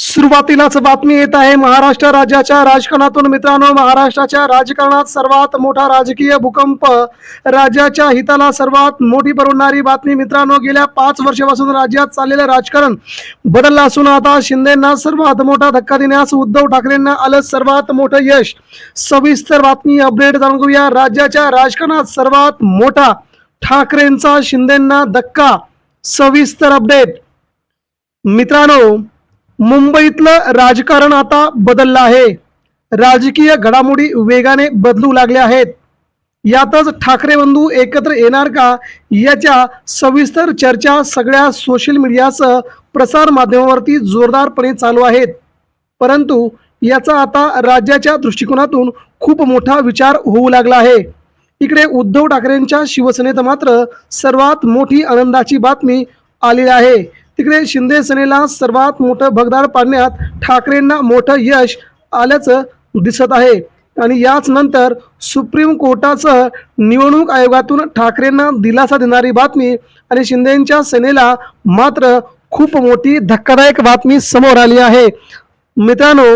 सुरुवातीलाच बातमी येत आहे महाराष्ट्र राज्याच्या राजकारणातून मित्रांनो महाराष्ट्राच्या राजकारणात सर्वात मोठा राजकीय भूकंप राज्याच्या हिताला सर्वात मोठी परवडणारी बातमी मित्रांनो गेल्या पाच वर्षापासून राज्यात चाललेलं राजकारण बदललं असून आता शिंदेना सर्वात मोठा धक्का देण्यास उद्धव ठाकरेंना आलं सर्वात मोठं यश. सविस्तर बातमी अपडेट जाणून घेऊया. राज्याच्या राजकारणात सर्वात मोठा ठाकरेंचा शिंदेंना धक्का. सविस्तर अपडेट. मित्रांनो मुंबईतलं राजकारण आता बदललं आहे. राजकीय घडामोडी वेगाने बदलू लागल्या आहेत. यातच ठाकरे बंधू एकत्र येणार का? याच्या सविस्तर चर्चा सगळ्या सोशल मीडियासह प्रसार माध्यमावरती जोरदारपणे चालू आहेत. परंतु याचा आता राज्याच्या दृष्टिकोनातून खूप मोठा विचार होऊ लागला आहे. इकडे उद्धव ठाकरेंच्या शिवसेनेत मात्र सर्वात मोठी आनंदाची बातमी आलेली आहे. तिकडे शिंदे सेनेला सर्वात मोठं भगदाड पाडण्यात ठाकरेंना मोठं यश आल्याचं दिसत आहे. आणि याच नंतर सुप्रीम कोर्टासह निवडणूक आयोगातून ठाकरेंना दिलासा देणारी बातमी आणि शिंदेच्या सेनेला मात्र खूप मोठी धक्कादायक बातमी समोर आली आहे. मित्रांनो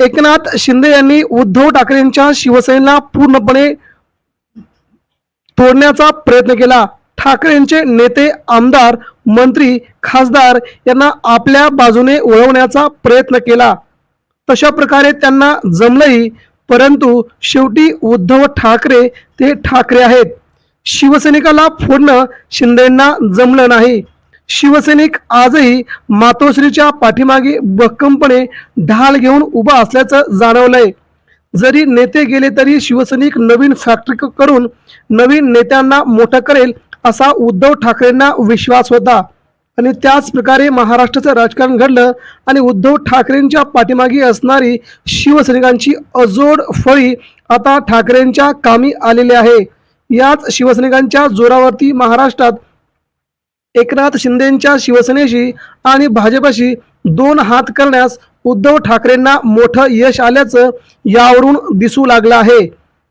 एकनाथ शिंदे यांनी उद्धव ठाकरेंच्या शिवसेनेला पूर्णपणे तोडण्याचा प्रयत्न केला. ठाकरेंचे नेते आमदार मंत्री खासदार यांना आपल्या बाजूने वळवण्याचा प्रयत्न केला. तशा प्रकारे त्यांना जमलंही परंतु शेवटी उद्धव ठाकरे ते ठाकरे आहेत. शिवसैनिकाला फोडणं शिंदेंना जमलं नाही. शिवसैनिक आजही मातोश्रीच्या पाठीमागे भक्कमपणे ढाल घेऊन उभा असल्याचं जाणवलंय. जरी नेते गेले तरी शिवसैनिक नवीन फॅक्टरी करून नवीन नेत्यांना मोठं करेल असा उद्धव ठाकरेंना विश्वास होता. आणि त्याच प्रकारे महाराष्ट्राचं राजकारण घडलं आणि उद्धव ठाकरेंच्या पाठीमागे असणारी शिवसैनिकांची अजोड फळी आता ठाकरेंच्या कामी आलेली आहे. याच शिवसैनिकांच्या जोरावरती महाराष्ट्रात एकनाथ शिंदेच्या शिवसेनेशी आणि भाजपशी दोन हात करण्यास उद्धव ठाकरेंना मोठं यश आल्याचं यावरून दिसू लागलं आहे.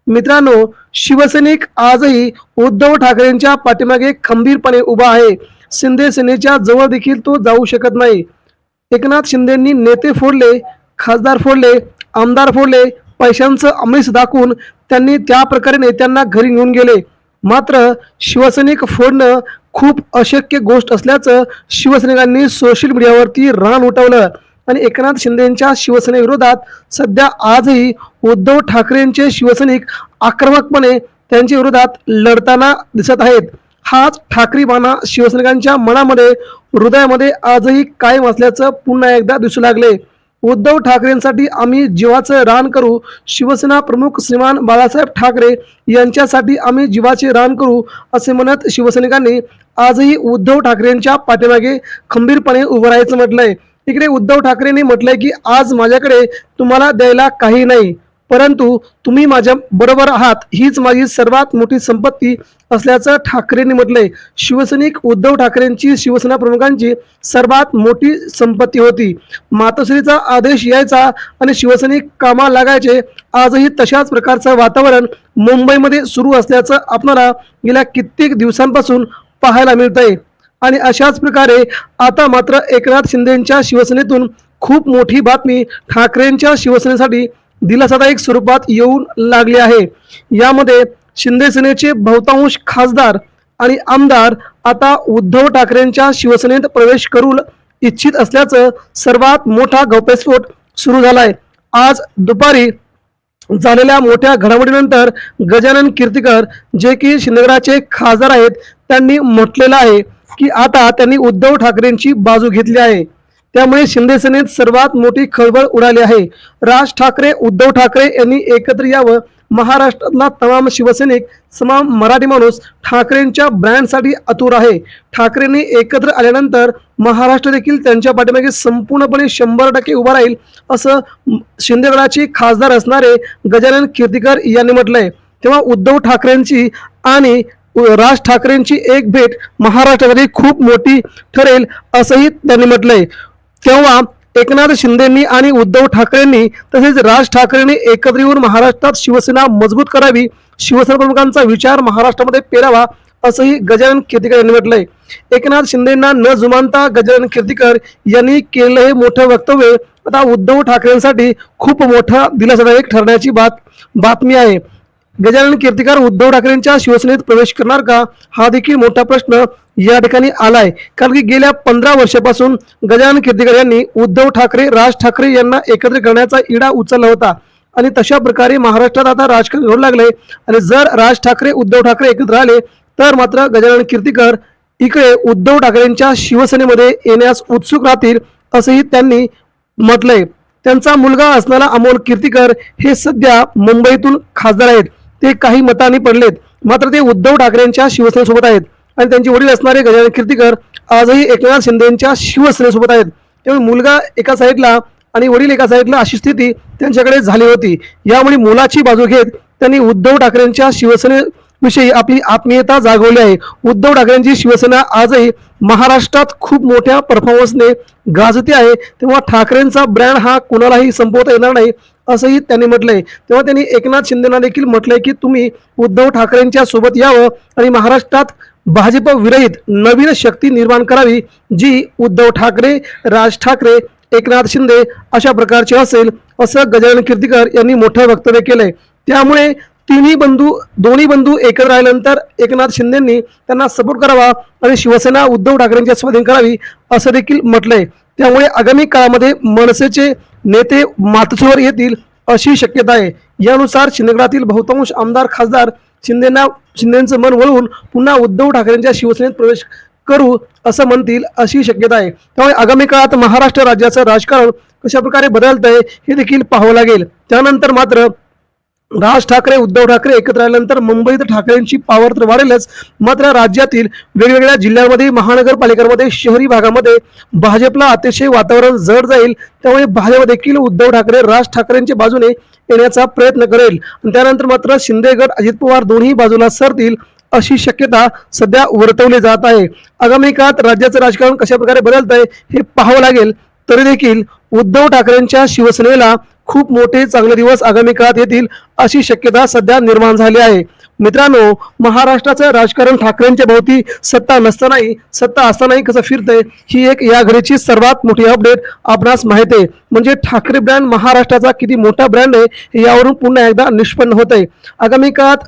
मित्रांनो शिवसैनिक आजही उद्धव ठाकरेंच्या पाठीमागे खंबीरपणे उभा आहे. शिंदे सेनेच्या जवळ देखील तो जाऊ शकत नाही. एकनाथ शिंदेंनी नेते फोडले खासदार फोडले आमदार फोडले पैशांचं अमिष दाखवून त्यांनी त्या प्रकारे नेत्यांना घरी घेऊन गेले. मात्र शिवसैनिक फोडणं खूप अशक्य गोष्ट असल्याचं शिवसैनिकांनी सोशल मीडियावरती रान उठवलं. आणि एकनाथ शिंदेच्या शिवसेनेविरोधात सध्या आजही उद्धव ठाकरेंचे शिवसैनिक आक्रमकपणे त्यांच्या विरोधात लढताना दिसत आहेत. हाच ठाकरीबाणा शिवसैनिकांच्या मनामध्ये हृदयामध्ये आजही कायम असल्याचं पुन्हा एकदा दिसू लागले. उद्धव ठाकरेंसाठी आम्ही जीवाचं रान करू शिवसेना प्रमुख श्रीमान बाळासाहेब ठाकरे यांच्यासाठी आम्ही जीवाचे रान करू असे म्हणत शिवसैनिकांनी आजही उद्धव ठाकरेंच्या पाठीमागे खंबीरपणे उभं राहायचं म्हटलंय. इकडे उद्धव ठाकरेंनी म्हटलंय की आज माझ्याकडे तुम्हाला द्यायला काही नाही परंतु तुम्ही माझ्या बरोबर आहात. हीच माझी सर्वात मोठी संपत्ती असल्याचं ठाकरेंनी म्हटलंय. शिवसैनिक उद्धव ठाकरेंची शिवसेना प्रमुखांची सर्वात मोठी संपत्ती होती. मातोश्रीचा आदेश यायचा आणि शिवसैनिक कामा लागायचे आजही तशाच प्रकारचं वातावरण मुंबईमध्ये सुरू असल्याचं आपणाला गेल्या कित्येक दिवसांपासून पाहायला मिळतंय. आणि अशाच प्रकारे आता मात्र एकनाथ शिंदेच्या शिवसेनेतून खूप मोठी बातमी ठाकरेंच्या शिवसेनेसाठी दिलासादायक स्वरूपात येऊन लागली आहे. यामध्ये शिंदे सेनेचे बहुतांश खासदार आणि आमदार आता उद्धव ठाकरेंच्या शिवसेनेत प्रवेश करू इच्छित असल्याचं सर्वात मोठा गौप्यस्फोट सुरू झालाय. आज दुपारी झालेल्या मोठ्या घडामोडीनंतर गजानन कीर्तिकर जे की शिंदेगडाचे खासदार आहेत त्यांनी म्हटलेलं आहे की आता त्यांनी उद्धव ठाकरेंची बाजू घेतली आहे. त्यामुळे शिंदेसेनेत सर्वात मोठी खळबळ उडाली आहे. राज ठाकरे उद्धव ठाकरे यांनी एकत्र यावं. महाराष्ट्रातला तमाम शिवसैनिक तमाम मराठी माणूस ठाकरेंच्या ब्रँडसाठी आतुर आहे. ठाकरेंनी एकत्र आल्यानंतर महाराष्ट्र देखील त्यांच्या पाठीमागे संपूर्णपणे शंभर टक्के उभा राहील असं शिंदेगडाचे खासदार असणारे गजानन कीर्तीकर यांनी म्हटलंय. तेव्हा उद्धव ठाकरेंची आणि राज ठाकरेंची एक भेट महाराष्ट्रासाठी खूप मोठी ठरेल असंही त्यांनी म्हटलंय. तेव्हा एकनाथ शिंदेंनी आणि उद्धव ठाकरेंनी तसेच राज ठाकरेंनी एकत्र येऊन महाराष्ट्रात शिवसेना मजबूत करावी शिवसेना प्रमुखांचा विचार महाराष्ट्रामध्ये पेरावा असंही गजानन कीर्तीकर यांनी म्हटलंय. एकनाथ शिंदेना न जुमानता गजानन कीर्तीकर यांनी केलेलं हे मोठं वक्तव्य. आता उद्धव ठाकरेंसाठी खूप मोठा दिलासादायक ठरण्याची बात बातमी आहे. गजानन कीर्तिकार उद्धव ठाकरेंच्या शिवसेनेत प्रवेश करणार का? हा देखील मोठा प्रश्न या ठिकाणी आलाय. कारण की गेल्या पंधरा वर्षापासून गजानन कीर्तिकर यांनी उद्धव ठाकरे राज ठाकरे यांना एकत्र करण्याचा इडा उचलला होता. आणि तशा प्रकारे महाराष्ट्रात आता राजकारण घडू लागले आणि जर राज ठाकरे उद्धव ठाकरे एकत्र आले तर मात्र गजानन कीर्तिकर इकडे उद्धव ठाकरेंच्या शिवसेनेमध्ये येण्यास उत्सुक राहतील असंही त्यांनी म्हटलंय. त्यांचा मुलगा असणारा अमोल कीर्तिकर हे सध्या मुंबईतून खासदार आहेत. ते काही मतांनी पडलेत. मात्र ते उद्धव ठाकरेंच्या शिवसेनेसोबत आहेत. आणि त्यांचे वडील असणारे गजानन कीर्तीकर आजही एकनाथ शिंदेच्या शिवसेनेसोबत आहेत. त्यामुळे मुलगा एका साईडला आणि वडील एका साईडला अशी स्थिती त्यांच्याकडे झाली होती. यामुळे मुलाची बाजू घेत त्यांनी उद्धव ठाकरेंच्या शिवसेनेविषयी आपली आत्मीयता जागवली आहे. उद्धव ठाकरेंची शिवसेना आजही महाराष्ट्रात खूप मोठ्या परफॉर्मन्सने गाजते आहे. तेव्हा ठाकरेंचा ब्रँड हा कुणालाही संपवता येणार नाही. असंही त्यांनी म्हटलंय. तेव्हा त्यांनी एकनाथ शिंदेना देखील म्हटलंय की तुम्ही उद्धव ठाकरेंच्या सोबत यावं आणि महाराष्ट्रात भाजप विरहित नवीन शक्ती निर्माण करावी जी उद्धव ठाकरे राज ठाकरे एकनाथ शिंदे अशा प्रकारची असेल असं गजानन कीर्तीकर यांनी मोठं वक्तव्य केलंय. त्यामुळे तिन्ही बंधू दोन्ही बंधू एकत्र राहिल्यानंतर एकनाथ शिंदेंनी त्यांना सपोर्ट करावा आणि शिवसेना उद्धव ठाकरेंच्या स्वाधीन करावी असं देखील म्हटलंय. त्यामुळे आगामी काळामध्ये मनसेचे नेते मातसोवर येतील अशी शक्यता आहे. यानुसार शिंदेगडातील बहुतांश आमदार खासदार शिंदेना शिंदेचं मन वळवून पुन्हा उद्धव ठाकरेंच्या शिवसेनेत प्रवेश करू असं म्हणतील अशी शक्यता आहे. त्यामुळे आगामी काळात महाराष्ट्र राज्याचं राजकारण कशा प्रकारे आहे हे देखील पाहावं लागेल. त्यानंतर मात्र राज ठाकरे उद्धव ठाकरे एकत्र आल्यानंतर मुंबईत ठाकरेंची पावर तर वाढेलच. मात्र राज्यातील वेगवेगळ्या जिल्ह्यांमध्ये महानगरपालिकांमध्ये शहरी भागामध्ये भाजपला अतिशय वातावरण जड जाईल. त्यामुळे भाजप देखील उद्धव ठाकरे राज ठाकरेंच्या बाजूने येण्याचा प्रयत्न करेल. आणि त्यानंतर मात्र शिंदे गट अजित पवार दोन्ही बाजूला सरतील अशी शक्यता सध्या वर्तवली जात आहे. आगामी काळात राज्याचं राजकारण कशा प्रकारे बदलत आहे हे पाहावं लागेल. तरी देखील उद्धव ठाकरेंच्या शिवसेनेला खूप मोठे चांगले दिवस आगामी काळात येतील अशी शक्यता सध्या निर्माण झाली आहे. मित्रांनो महाराष्ट्राचं राजकारण ठाकरेंच्या भोवती सत्ता नसतानाही सत्ता असतानाही कसं फिरतंय ही एक या घडीची सर्वात मोठी अपडेट आपणास माहिती आहे. म्हणजे ठाकरे ब्रँड महाराष्ट्राचा किती मोठा ब्रँड आहे यावरून पुन्हा एकदा निष्पन्न होत आहे आगामी काळात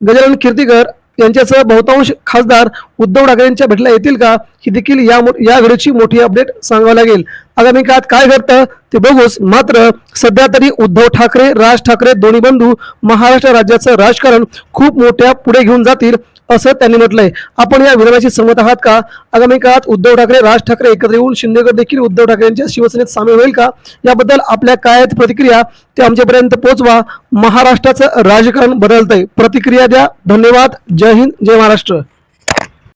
गजानन कीर्तिकर यांच्यासह बहुतांश खासदार उद्धव ठाकरेंच्या भेटला येतील का ही देखील या मो- या घडीची मोठी अपडेट सांगावं लागेल. आगामी काळात काय घडतं ते बघूच. मात्र सध्या तरी उद्धव ठाकरे राज ठाकरे दोन्ही बंधू महाराष्ट्र राज्याचं राजकारण खूप मोठ्या पुढे घेऊन जातील असं त्यांनी म्हटलंय. आपण या विधानाशी सहमत आहात का? आगामी काळात उद्धव ठाकरे राज ठाकरे एकत्र येऊन शिंदेगड देखील उद्धव ठाकरेंच्या शिवसेनेत सामील होईल का? याबद्दल आपल्या काय प्रतिक्रिया? ते आमच्यापर्यंत पोहोचवा. महाराष्ट्राचं राजकारण बदलतंय. प्रतिक्रिया द्या. धन्यवाद. जय हिंद. जय महाराष्ट्र.